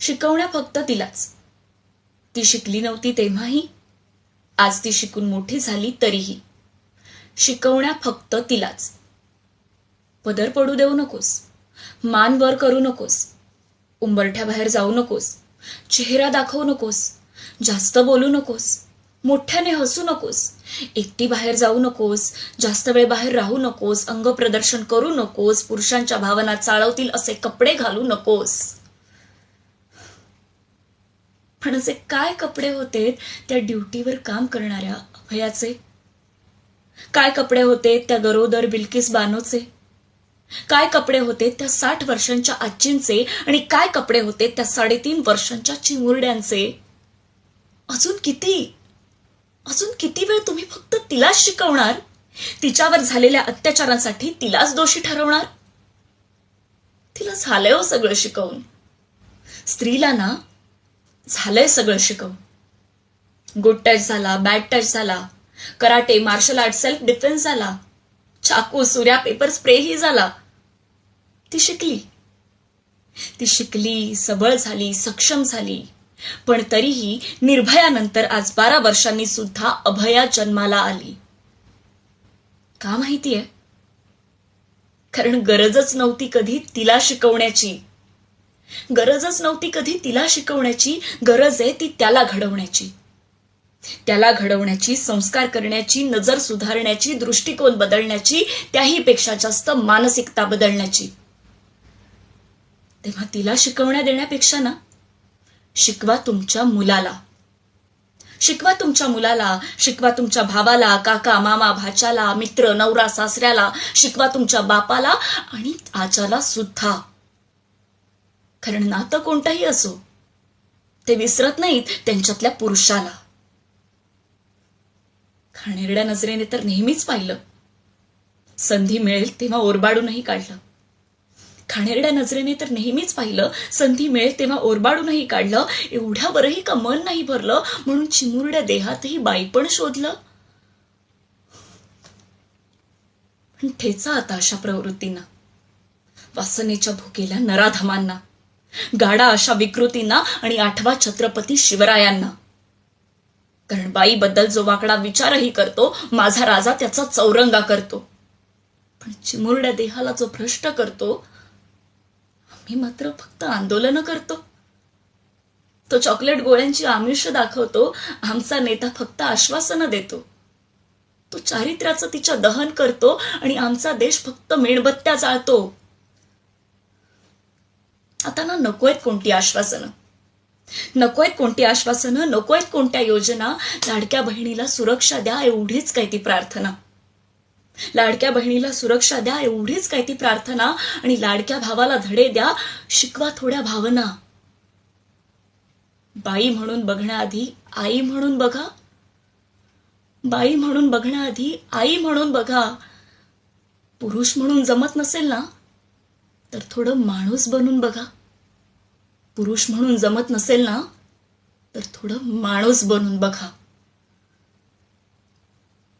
शिकवण्या फक्त तिलाच. ती शिकली नव्हती तेव्हाही. आज ती शिकून मोठी झाली तरीही. शिकवण्या फक्त तिलाच. पदर पडू देऊ नकोस. मान वर करू नकोस. उंबरठ्या बाहेर जाऊ नकोस. चेहरा दाखवू नकोस. जास्त बोलू नकोस. मोठ्याने हसू नकोस. एकटी बाहेर जाऊ नकोस. जास्त वेळ बाहेर राहू नकोस. अंग प्रदर्शन करू नकोस. पुरुषांच्या भावना चाळवतील असे कपडे घालू नकोस. पण असे काय कपडे होते त्या ड्युटीवर काम करणाऱ्या अभयाचे? काय कपडे होते त्या गरोदर बिल्किस बानोचे? काय कपडे होते त्या साठ वर्षांच्या आजींचे? आणि काय कपडे होते त्या साडेतीन वर्षांच्या चिमुरड्यांचे? अजून किती? अजून किती वेळ तुम्ही फक्त तिलाच शिकवणार? तिच्यावर झालेल्या अत्याचारांसाठी तिलाच दोषी ठरवणार? तिला झालंय हो सगळं शिकवून. स्त्रीला ना झालंय सगळं शिकवून. गुड टच झाला बॅड टच झाला. Karate martial art self defence झाला. चाकू सूर्या पेपर स्प्रेही झाला. ती शिकली. ती शिकली सबळ झाली सक्षम झाली. पण तरीही निर्भयानंतर आज बारा वर्षांनी सुद्धा अभया जन्माला आली. का माहितीये? कारण गरजच नव्हती कधी तिला शिकवण्याची. गरजच नव्हती कधी तिला शिकवण्याची गरज आहे ती त्याला घडवण्याची. त्याला घडवण्याची संस्कार करण्याची नजर सुधारण्याची दृष्टिकोन बदलण्याची त्याही पेक्षा जास्त मानसिकता बदलण्याची. तेव्हा तिला शिकवण्या देण्यापेक्षा ना शिकवा तुमच्या मुलाला. शिकवा तुमच्या मुलाला शिकवा तुमच्या भावाला काका मामा भाच्याला मित्र नवरा सासऱ्याला शिकवा तुमच्या बापाला आणि आजाला सुद्धा. कारण नातं कोणतंही असो ते विसरत नाहीत त्यांच्यातल्या पुरुषाला. खाणेरड्या नजरेने तर नेहमीच पाहिलं. संधी मिळेल तेव्हा ओरबाडूनही काढलं. खाणेरड्या नजरेने तर नेहमीच पाहिलं संधी मिळेल तेव्हा ओरबाडूनही काढलं. एवढ्या बरंही का मन नाही भरलं म्हणून चिमुरड्या देहातही बाईपण शोधलं. पण ठेचा आता अशा प्रवृत्तींना वासनेच्या भुकेल्या नराधमांना. गाडा अशा विकृतींना आणि आठवा छत्रपती शिवरायांना. कारण बाईबद्दल जो वाकडा विचारही करतो माझा राजा त्याचा चौरंगा करतो. पण चिमुरड्या देहाला जो भ्रष्ट करतो आम्ही मात्र फक्त आंदोलन करतो. तो चॉकलेट गोळ्यांची आमिष दाखवतो आमचा नेता फक्त आश्वासनं देतो. तो चारित्र्याचं तिच्या दहन करतो आणि आमचा देश फक्त मेणबत्त्या जाळतो. आता ना नकोयत कोणती आश्वासनं. नकोयत कोणती आश्वासनं नकोयत कोणत्या योजना. लाडक्या बहिणीला सुरक्षा द्या एवढीच काय ती प्रार्थना. लाडक्या बहिणीला सुरक्षा द्या एवढीच काय ती प्रार्थना. आणि लाडक्या भावाला धडे द्या शिकवा थोड्या भावना. बाई म्हणून बघण्याआधी आई म्हणून बघा. बाई म्हणून बघण्याआधी आई म्हणून बघा. पुरुष म्हणून जमत नसेल ना? तर थोडं माणूस बनून बघा. पुरुष म्हणून जमत नसेल ना तर थोडं माणूस बनून बघा.